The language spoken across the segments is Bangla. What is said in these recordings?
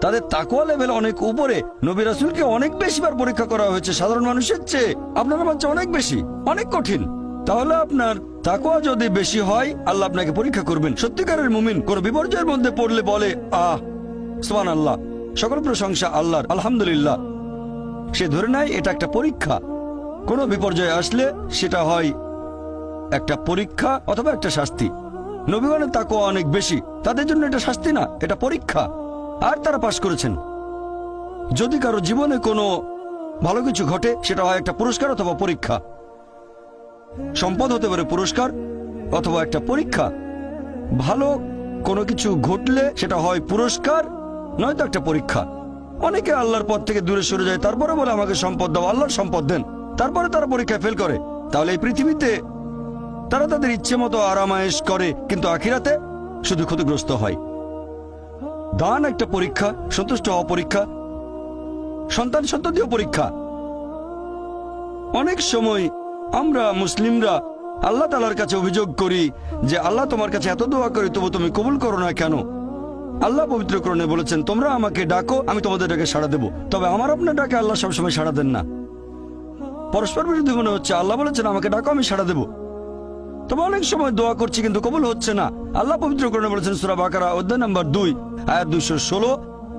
তাদের তাকুয়া লেভেল অনেক উপরে। নবী রাসুলকে অনেক বেশিবার পরীক্ষা করা হয়েছে সাধারণ মানুষের চেয়ে। আপনার বাচ্চা অনেক বেশি, অনেক কঠিন। তাহলে আপনার তাকুয়া যদি বেশি হয়, আল্লাহ আপনাকে পরীক্ষা করবেন। সত্যিকারের মুমিন কোন বিপর্যয়ের মধ্যে পড়লে বলে, আহ সোহান আল্লাহ সকল প্রশংসা আল্লাহর, আলহামদুলিল্লাহ। সে ধরে নেয়, এটা একটা পরীক্ষা। কোনো বিপর্যয় আসলে সেটা হয় একটা পরীক্ষা অথবা একটা শাস্তি। নবীগণের তাকুয়া অনেক বেশি, তাদের জন্য এটা শাস্তি না, এটা পরীক্ষা। আর তারা পাশ করেছেন। যদি কারও জীবনে কোনো ভালো কিছু ঘটে, সেটা হয় একটা পুরস্কার অথবা পরীক্ষা। সম্পদ হতে পারে পুরস্কার অথবা একটা পরীক্ষা। ভালো কোনো কিছু ঘটলে সেটা হয় পুরস্কার নয়তো একটা পরীক্ষা। অনেকে আল্লাহর পথ থেকে দূরে সরে যায়, তারপরে বলে, আমাকে সম্পদ দাও, আল্লাহর সম্পদ দেন। তারপরে তারা পরীক্ষায় ফেল করে। তাহলে এই পৃথিবীতে তারা তাদের ইচ্ছে মতো আরামায়েশ করে, কিন্তু আখিরাতে শুধু ক্ষতিগ্রস্ত হয়। দান একটা পরীক্ষা, সন্তুষ্ট হওয়া পরীক্ষা, সন্তান সন্ততিও পরীক্ষা। অনেক সময় আমরা মুসলিমরা আল্লাহ তালার কাছে অভিযোগ করি যে আল্লাহ তোমার কাছে এত দোয়া করি, তবু তুমি কবুল করো না কেন? আল্লাহ পবিত্রকরণে বলেছেন, তোমরা আমাকে ডাকো, আমি তোমাদের ডাকে সাড়া দেব। তবে আমার আপনার ডাকে আল্লাহ সবসময় সাড়া দেন না। পরস্পর বিরোধী মনে হচ্ছে, আল্লাহ বলেছেন, আমাকে ডাকো, আমি সাড়া দেব। তবে অনেক সময় দোয়া করছি, কিন্তু কবুল হচ্ছে না। আল্লাহ পবিত্রকরণে বলেছেন, সুরা বাকারা, অধ্যায় নাম্বার দুই, আয়াত দুইশো ষোলো,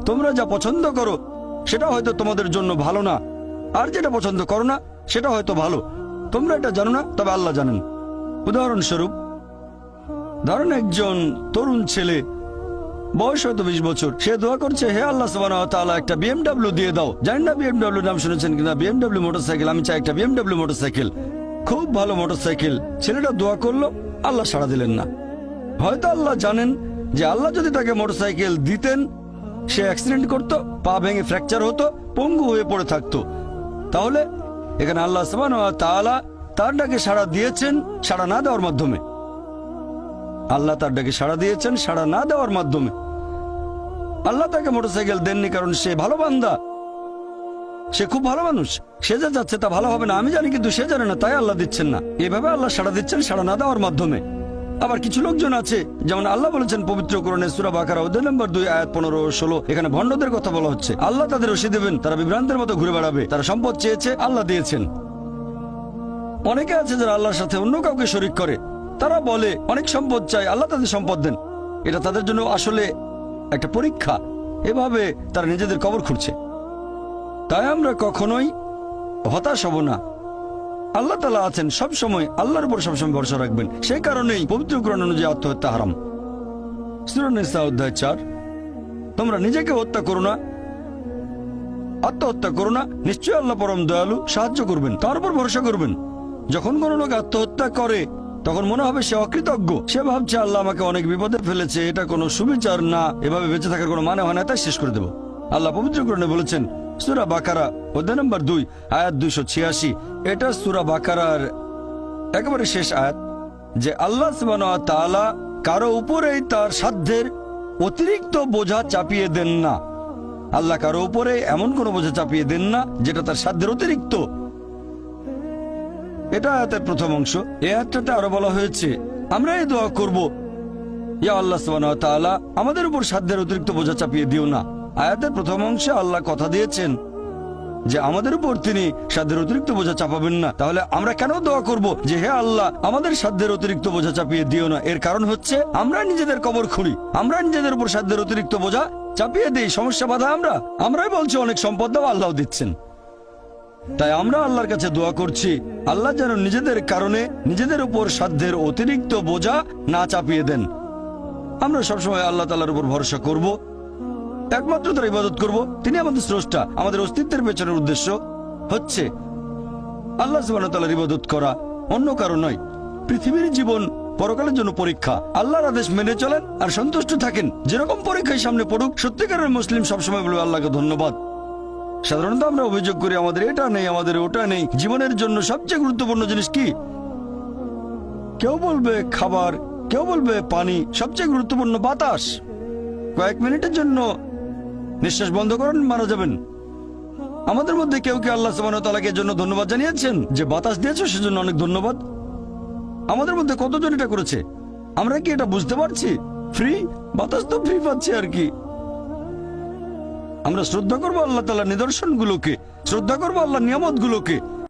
তোমরা যা পছন্দ করো, সেটা হয়তো তোমাদের জন্য ভালো না। আর যেটা পছন্দ করো না, সেটা হয়তো ভালো। তোমরা এটা জানো না, তবে আল্লাহ জানেন। উদাহরণস্বরূপ, ধরেন একজন তরুণ ছেলে, বয়স হয়তো বিশ বছর, সে দোয়া করছে, হে আল্লাহ সুবাহ একটা বিএমডাব্লিউ দিয়ে দাও। জানি না বিএমডাব্লিউ নাম শুনেছেন কিনা? বিএমডাব্লিউ মোটরসাইকেল, আমি চাই একটা বিএমডাব্লিউ মোটরসাইকেল। খুব ভালো মোটরসাইকেল। ছেলেটা দোয়া করল, আল্লাহ সাড়া দিলেন না। হয়তো আল্লাহ জানেন যে আল্লাহ যদি তাকে মোটরসাইকেল দিতেন, সে অ্যাক্সিডেন্ট করতো, পা ভেঙে ফ্র্যাকচার হতো, পঙ্গু হয়ে পড়ে থাকতো। তাহলে এখানে আল্লাহ সুবাহ তাআলা তার ডাকে সাড়া দিয়েছেন, সাড়া না দেওয়ার মাধ্যমে। আল্লাহ তার ডাকে সাড়া দিয়েছেন, সাড়া না দেওয়ার মাধ্যমে। আল্লাহ তাকে মোটরসাইকেল দেননি কারণ সে ভালো বান্দা। সে খুব ভালো মানুষ। সে যা যাচ্ছে তা ভালো হবে না, আমি জানি কিন্তু সে জানে না, তাই আল্লাহ দিচ্ছেন না। এভাবে আল্লাহ সাড়া দিচ্ছেন, সাড়া না দেওয়ার মাধ্যমে। আবার কিছু লোকজন আছে, যেমন আল্লাহ বলেছেন পবিত্র সুরা নম্বর দুই, আয়াত পনেরো ষোলো, এখানে ভণ্ডদের কথা বলা হচ্ছে। আল্লাহ তাদের রশি দেবেন, তারা বিভ্রান্তের মতো ঘুরে বেড়াবে, তারা সম্পদ চেয়েছে, আল্লাহ দিয়েছেন। অনেকে আছে যারা আল্লাহর সাথে অন্য কাউকে শরিক করে। তারা বলে, অনেক সম্পদ চাই, আল্লাহ তাদের সম্পদ দেন। এটা তাদের জন্য আসলে একটা পরীক্ষা। এভাবে তারা নিজেদের কবর খুঁড়ছে। তাই আমরা কখনোই হতাশ হব না। আল্লাহ তালা আছেন সব সময় আল্লাহর উপর সবসময় ভরসা রাখবেন। সেই কারণেই পবিত্র গ্রহণ অনুযায়ী আত্মহত্যা হারাম। সুরনিসা অধ্যায় চার, তোমরা নিজেকে হত্যা করো না, আত্মহত্যা করো না, নিশ্চয়ই আল্লাহ পরম দয়ালু সাহায্য করবেন, তার উপর ভরসা করবেন। যখন কোনো লোক আত্মহত্যা করে, তখন মনে হবে সে অকৃতজ্ঞ। সে ভাবছে, আল্লাহ আমাকে অনেক বিপদে ফেলেছে, এটা কোনো সুবিচার না, এভাবে বেঁচে থাকার কোনো মানে হয় না, তাই শেষ করে দেব। আল্লাহ পবিত্র গ্রহণে বলেছেন সুরা বাকারা, অধ্যায় নম্বর দুই, আয়াত দুইশো ছিয়াশি। এটা সুরা বাকারার একেবারে শেষ আয়াত, যে আল্লাহ কারও উপরেই তার সাধ্যের অতিরিক্ত বোঝা চাপিয়ে দেন না। আল্লাহ কারও উপরে এমন কোনো বোঝা চাপিয়ে দেন না, যেটা তার সাধ্যের অতিরিক্ত। এটা আয়াতের প্রথম অংশ। এ আয়াতটাতে আরও বলা হয়েছে, আমরা এই দোয়া করব, ইয়া আল্লাহ তাআলা, আমাদের উপর সাধ্যের অতিরিক্ত বোঝা চাপিয়ে দিও না। আয়াতের প্রথম অংশে আল্লাহ কথা দিয়েছেন যে আমাদের উপর তিনি সাধ্যের অতিরিক্ত বোঝা চাপাবেন না। তাহলে আমরা কেন দোয়া করব যে হে আল্লাহ, আমাদের সাধ্যের অতিরিক্ত বোঝা চাপিয়ে দিও না। এর কারণ হচ্ছে, আমরা নিজেদের কবর খুঁড়ি। আমরা নিজেদের উপর সাধ্যের অতিরিক্ত বোঝা চাপিয়ে দিই। সমস্যা বাধা আমরা। আমরাই বলছি, অনেক সম্পদ দাও, আল্লাহ দিচ্ছেন। তাই আমরা আল্লাহর কাছে দোয়া করছি, আল্লাহ যেন নিজেদের কারণে নিজেদের উপর সাধ্যের অতিরিক্ত বোঝা না চাপিয়ে দেন। আমরা সবসময় আল্লাহ তালার উপর ভরসা করব। একমাত্র তার ইবাদত করব, তিনি আমাদের স্রষ্টা, আমাদের অস্তিত্বের পেছনের উদ্দেশ্য হচ্ছে আল্লাহ সুবাহতালার ইবাদত করা, অন্য কারও নয়। পৃথিবীর জীবন পরকালের জন্য পরীক্ষা। আল্লাহর আদেশ মেনে চলেন আর সন্তুষ্ট থাকেন। যেরকম পরীক্ষায় সামনে পড়ুক, সত্যিকারের মুসলিম সবসময় বলবে, আল্লাহকে ধন্যবাদ। সাধারণত আমরা অভিযোগ করি, আমাদের এটা নেই, আমাদের ওটা নেই। জীবনের জন্য সবচেয়ে গুরুত্বপূর্ণ জিনিস কি? কেউ বলবে খাবার, কেউ বলবে পানি, সবচেয়ে গুরুত্বপূর্ণ বাতাস। কয়েক মিনিটের জন্য নিঃশ্বাস বন্ধ করেন, মারা যাবেন। আমাদের মধ্যে কেউ কি আল্লাহ সুবাহকে জন্য ধন্যবাদ জানিয়েছেন, যে বাতাস দিয়েছ সেজন্য অনেক ধন্যবাদ। আমাদের মধ্যে কতজন এটা করেছে? আমরা কি এটা বুঝতে পারছি? ফ্রি বাতাস তো ফ্রি পাচ্ছি আর কি। আমরা শ্রদ্ধা করব আল্লাহ তালা নিদর্শনগুলোকে, শ্রদ্ধা করব আল্লাহ নিয়ামতগুলোকে।